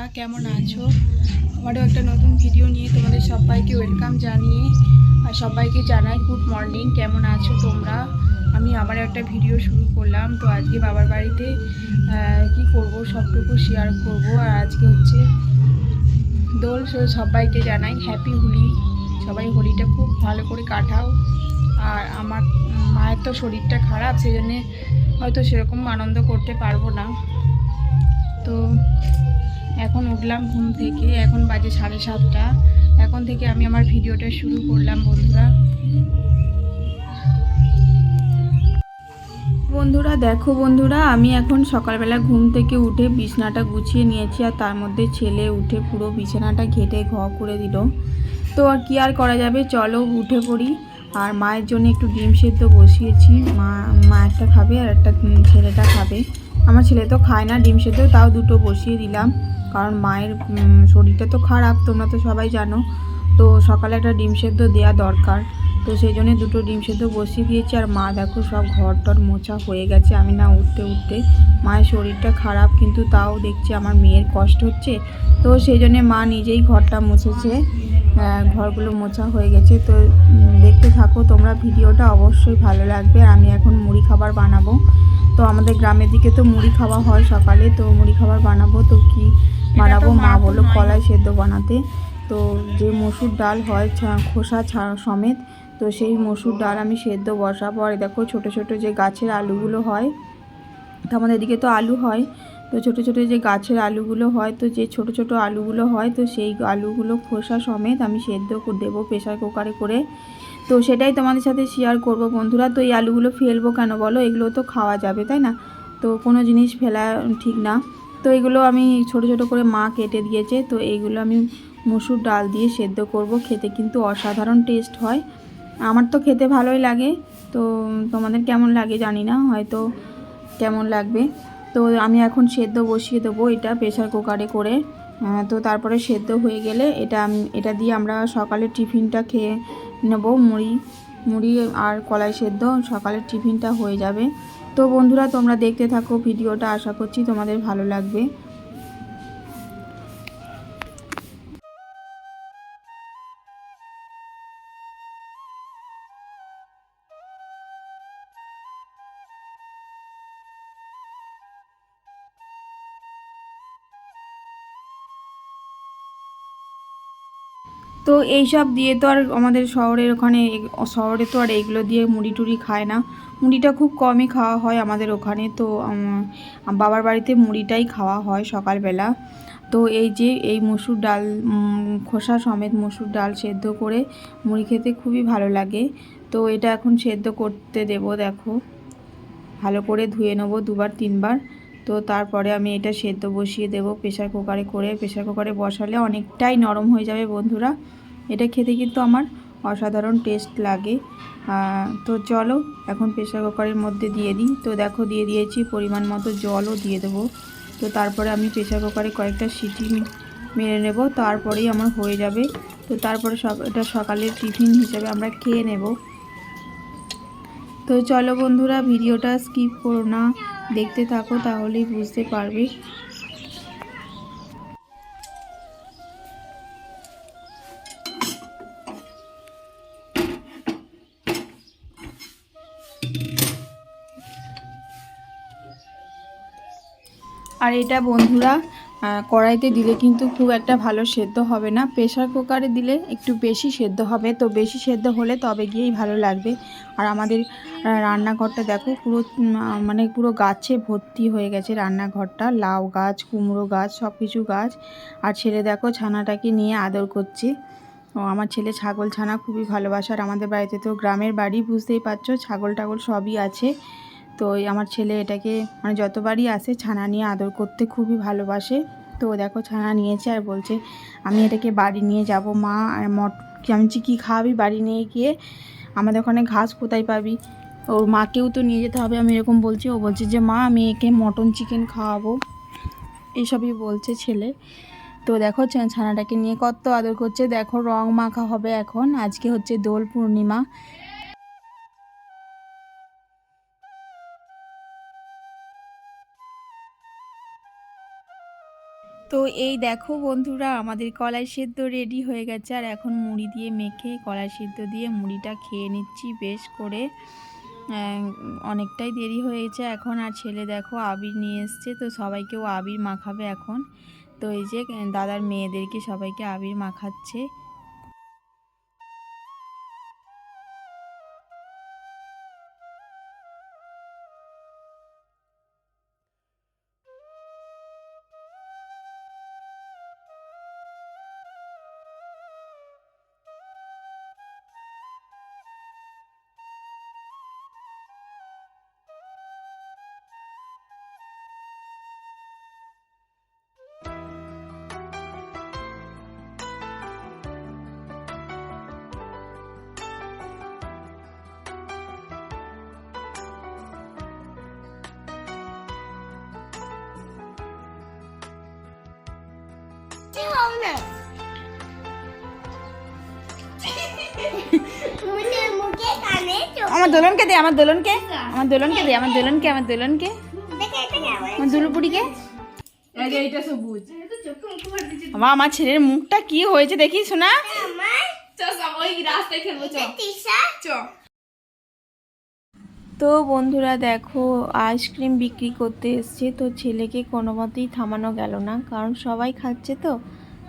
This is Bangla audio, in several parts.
বন্ধুরা, কেমন আছো? আমারও একটা নতুন ভিডিও নিয়ে তোমাদের সবাইকে ওয়েলকাম জানিয়ে আর সবাইকে জানাই গুড মর্নিং কেমন আছো তোমরা? আমি আবার একটা ভিডিও শুরু করলাম। তো আজকে বাবার বাড়িতে কি করব? সবটুকু শেয়ার করব। আর আজকে হচ্ছে দোল। সবাইকে জানাই হ্যাপি হোলি। সবাই হোলিটা খুব ভালো করে কাটাও। আর আমার মায়ের তো শরীরটা খারাপ সেই জন্যে হয়তো সেরকম আনন্দ করতে পারব না। তো এখন উঠলাম ঘুম থেকে, এখন বাজে সাড়ে সাতটা। এখন থেকে আমি আমার ভিডিওটা শুরু করলাম, বন্ধুরা। বন্ধুরা, দেখো বন্ধুরা, আমি এখন সকালবেলা ঘুম থেকে উঠে বিছানাটা গুছিয়ে নিয়েছি আর তার মধ্যে ছেলে উঠে পুরো বিছানাটা ঘেটে ঘ করে দিল। তো আর কি আর করা যাবে? চলো উঠে পড়ি। আর মায়ের জন্য একটু ডিম সেদ্ধ বসিয়েছি। মা মা একটা খাবে আর একটা ছেলেটা খাবে। আমার ছেলে তো খায় না, ডিম সেদ্ধ, তাও দুটো বসিয়ে দিলাম। কারণ মায়ের শরীরটা তো খারাপ, তোমরা তো সবাই জানো। তো সকালে একটা ডিম সেদ্ধ দেওয়া দরকার। তো সেই জন্যে দুটো ডিম সেদ্ধ বসিয়ে দিয়েছি, আর মা দেখো সব ঘর টর মোছা হয়ে গেছে। আমি না উঠতে উঠতে মায়ের শরীরটা খারাপ, কিন্তু তাও দেখছি আমার মেয়ের কষ্ট হচ্ছে। তো সেই জন্যে মা নিজেই ঘরটা মুছেছে ঘরগুলো মোছা হয়ে গেছে। তো দেখতে থাকো, তোমরা ভিডিওটা অবশ্যই ভালো লাগবে। আমি এখন মুড়ি খাবার বানাবো। তো আমাদের গ্রামের দিকে তো মুড়ি খাওয়া হয় সকালে তো মুড়ি খাবার বানাবো তো কি বানাবো? মা বলো কলাই সেদ্ধ বানাতে। তো যে মসুর ডাল হয় ছা- খোসা ছা- সমেত তো সেই মসুর ডাল আমি সেদ্ধ বসাবো। আর দেখো ছোট ছোট যে গাছের আলুগুলো হয় তো আমাদের এদিকে তো আলু হয় তো ছোট ছোট যে গাছের আলুগুলো হয় তো যে ছোট ছোট আলুগুলো হয় তো সেই আলুগুলো খোসা সমেত আমি সেদ্ধ দেবো প্রেশার কুকারে করে। তো সেটাই তোমাদের সাথে শেয়ার করব। বন্ধুরা, তো এই আলুগুলো ফেলব কেন বলো? এগুলো তো খাওয়া যাবে, তাই না? তো কোনো জিনিস ফেলা ঠিক না। তো এগুলো আমি ছোট ছোট করে মা কেটে দিয়েছে, তো এইগুলো আমি মসুর ডাল দিয়ে সেদ্ধ করব। খেতে কিন্তু অসাধারণ টেস্ট হয়। আমার তো খেতে ভালোই লাগে, তো তোমাদের কেমন লাগে জানি না, হয়তো কেমন লাগবে। তো আমি এখন সেদ্ধ বসিয়ে দেবো এটা প্রেশার কুকারে করে। তো তারপরে সেদ্ধ হয়ে গেলে এটা এটা দিয়ে আমরা সকালে টিফিনটা খেয়ে নেব, মুড়ি মুড়ি আর কলাই সেদ্ধ, সকালের টিফিনটা হয়ে যাবে। তো বন্ধুরা, তোমরা দেখতে থাকো, ভিডিওটা আশা করছি তোমাদের ভালো লাগবে। তো এইসব দিয়ে তো আর আমাদের শহরের ওখানে, শহরে তো আর এইগুলো দিয়ে মুড়ি টুড়ি খায় না। মুড়িটা খুব কমই খাওয়া হয় আমাদের ওখানে। তো বাবার বাড়িতে মুড়িটাই খাওয়া হয় সকালবেলা। তো এই যে, এই মসুর ডাল খোসা সমেত মসুর ডাল সেদ্ধ করে মুড়ি খেতে খুবই ভালো লাগে। তো এটা এখন সেদ্ধ করতে দেব, দেখো। ভালো করে ধুয়ে নেব দুবার, তিনবার। তো তারপরে আমি এটা সেদ্ধ বসিয়ে দেব প্রেশার কুকারে করে। প্রেশার কুকারে বসালে অনেকটাই নরম হয়ে যাবে বন্ধুরা। এটা খেতে কিন্তু আমার অসাধারণ টেস্ট লাগে। তো চলো, এখন প্রেশার কুকারের মধ্যে দিয়ে দিই। তো দেখো, দিয়ে দিয়েছি পরিমাণ মতো জলও দিয়ে দেবো। তো তারপরে আমি প্রেশার কুকারে কয়েকটা সিটি মেরে নেব, তারপরেই আমার হয়ে যাবে। তো তারপরে সব, এটা সকালের টিফিন হিসেবে আমরা খেয়ে নেব। তো চলো বন্ধুরা, ভিডিওটা স্কিপ করো না। দেখতে থাকো, তাহলেই বুঝতে পারবে। আর এটা বন্ধুরা কড়াইতে দিলে কিন্তু খুব একটা ভালো সেদ্ধ হবে না। প্রেশার কুকারে দিলে একটু বেশি সেদ্ধ হবে, তো বেশি সেদ্ধ হলে তবে গিয়েই ভালো লাগবে। আর আমাদের রান্নাঘরটা দেখো পুরো মানে পুরো গাছে ভর্তি হয়ে গেছে রান্নাঘরটা। লাউ গাছ, কুমড়ো গাছ সব কিছু গাছ। আর ছেলে দেখো ছানাটাকে নিয়ে আদর করছে। ও, আমার ছেলে ছাগল ছানা খুবই ভালোবাসে। আর আমাদের বাড়িতে তো গ্রামের বাড়ি, বুঝতেই পারছ, ছাগল টাগল সবই আছে। তো আমার ছেলে এটাকে মানে যতবারই আসে ছানা নিয়ে আদর করতে খুবই ভালোবাসে। তো দেখো ছানা নিয়েছে আর বলছে, আমি এটাকে বাড়ি নিয়ে যাব মা, আর মট, আমি কী খাওয়াবি বাড়ি নিয়ে গিয়ে? আমাদের ওখানে ঘাস কোথায় পাবি? ওর মাকেও তো নিয়ে যেতে হবে, আমি এরকম বলছি। ও বলছে যে, মা, আমি একে মটন চিকেন খাওয়াবো। এইসবই বলছে ছেলে। তো দেখো ছানাটাকে নিয়ে কত আদর করছে। দেখো রং মাখা হবে এখন। আজকে হচ্ছে দোল পূর্ণিমা। তো এই দেখো বন্ধুরা, আমাদের কলাই সেদ্ধ রেডি হয়ে গেছে। আর এখন মুড়ি দিয়ে মেখে কলাই সেদ্ধ দিয়ে মুড়িটা খেয়ে নিচ্ছি বেশ করে। অনেকটাই দেরি হয়েছে এখন। আর ছেলে দেখো আবির নিয়ে এসছে, তো সবাইকেও আবির মাখাবে এখন। তো এই যে দাদার মেয়েদেরকে সবাইকে আবির মাখাচ্ছে। আমার দোলনকে দে আমার দোলনকে। আমার দোলনকে দে আমার দোলনকে আমার দোলনকে। দেখে আমার দুলুপুরিকে। এইটা আমার ছেলের মুখটা কি হয়েছে দেখি শোনা। আমার। চ। তো বন্ধুরা দেখো আইসক্রিম বিক্রি করতে এসছে তো ছেলেকে কোনো মতেই থামানো গেল না কারণ সবাই খাচ্ছে তো।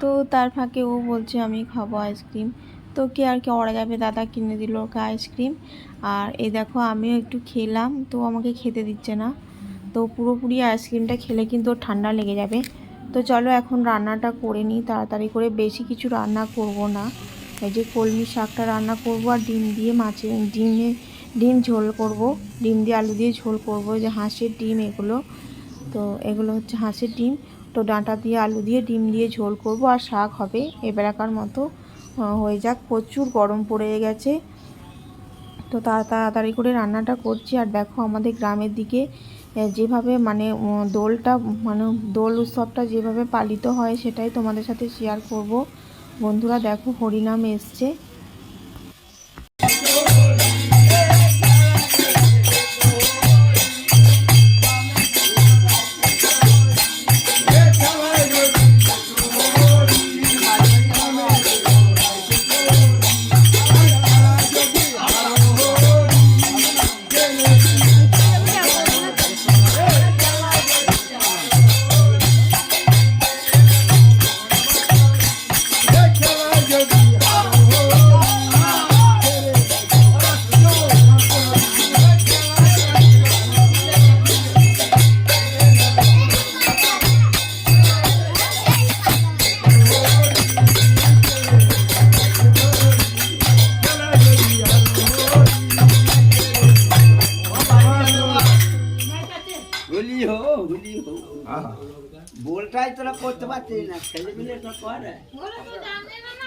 তো তার ফাঁকে ও বলছে আমি খাব আইসক্রিম। তো কে আর কি, ওরা যাবে, দাদা কিনে দিল ওকে আইসক্রিম। আর এই দেখো আমিও একটু খেলাম, তো আমাকে খেতে দিচ্ছে না। তো পুরোপুরি আইসক্রিমটা খেলে কিন্তু ঠান্ডা লেগে যাবে। তো চলো এখন রান্নাটা করে নিই, তাড়াতাড়ি করে। বেশি কিছু রান্না করব না। এই যে কলমি শাকটা রান্না করব আর ডিম দিয়ে মাছের, ডিমে, ডিম ঝোল করব। ডিম দিয়ে আলু দিয়ে ঝোল করব যে হাঁসের ডিম এগুলো। তো এগুলো হচ্ছে হাঁসের ডিম। তো ডাঁটা দিয়ে, আলু দিয়ে ডিম দিয়ে ঝোল করব, আর শাক হবে এবেলাকার মতো। হয়ে যাক, প্রচুর গরম পড়ে গেছে। তো তাড়াতাড়ি করে রান্নাটা করছি। আর দেখো আমাদের গ্রামের দিকে যেভাবে মানে দোলটা মানে দোল উৎসবটা যেভাবে পালিত হয়, সেটাই তোমাদের সাথে শেয়ার করব। বন্ধুরা দেখো হরিনাম এসছে। করতে পারছি না। ছেলে মিলে তো করে। না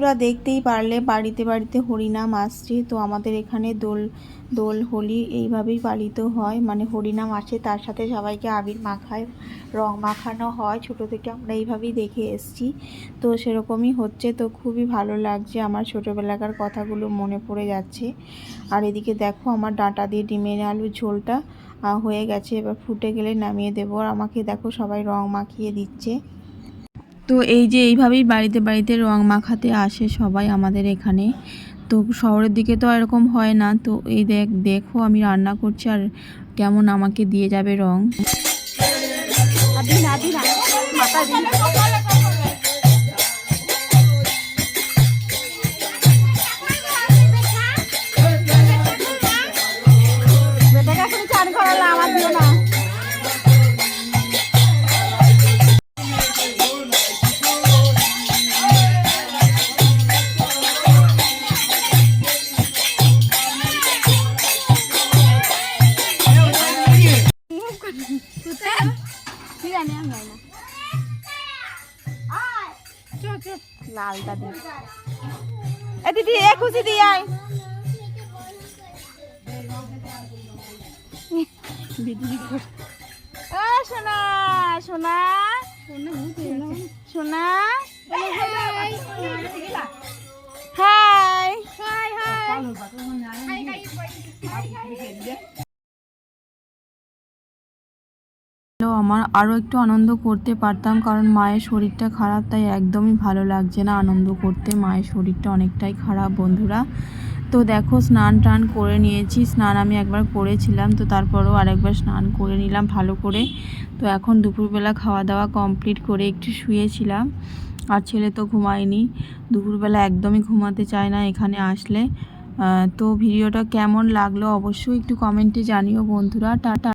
বন্ধুরা দেখতেই পারলে বাড়িতে বাড়িতে হরিনাম আসছে। তো আমাদের এখানে দোল দোল, হোলি এইভাবেই পালিত হয়। মানে হরিনাম আসে, তার সাথে সবাইকে আবির মাখায়, রং মাখানো হয়। ছোট থেকে আমরা এইভাবেই দেখে এসছি। তো সেরকমই হচ্ছে। তো খুবই ভালো লাগছে আমার ছোটোবেলাকার কথাগুলো মনে পড়ে যাচ্ছে। আর এদিকে দেখো আমার ডাঁটা দিয়ে ডিমের আলুর ঝোলটা হয়ে গেছে। এবার ফুটে গেলে নামিয়ে দেবো। আর আমাকে দেখো সবাই রং মাখিয়ে দিচ্ছে। তো এই যে এইভাবেই বাড়িতে বাড়িতে রং মাখাতে আসে সবাই আমাদের এখানে। তো শহরের দিকে তো এরকম হয় না। তো এই দেখ, দেখো আমি রান্না করছি আর কেমন আমাকে দিয়ে যাবে রং। খুশি দিয়ে আয়। সোনা হাই। হাই হাই আমার আরও একটু আনন্দ করতে পারতাম কারণ মায়ের শরীরটা খারাপ, তাই একদমই ভালো লাগছে না আনন্দ করতে। মায়ের শরীরটা অনেকটাই খারাপ, বন্ধুরা। তো দেখো, স্নান টান করে নিয়েছি। স্নান আমি একবার করেছিলাম, তো তারপরেও আরেকবার স্নান করে নিলাম ভালো করে। তো এখন দুপুরবেলা খাওয়া দাওয়া কমপ্লিট করে একটু শুয়েছিলাম। আর ছেলে তো ঘুমায়নি। দুপুরবেলা একদমই ঘুমাতে চায় না এখানে আসলে। তো ভিডিওটা কেমন লাগল অবশ্যই একটু কমেন্টে জানিও বন্ধুরা। টাটা।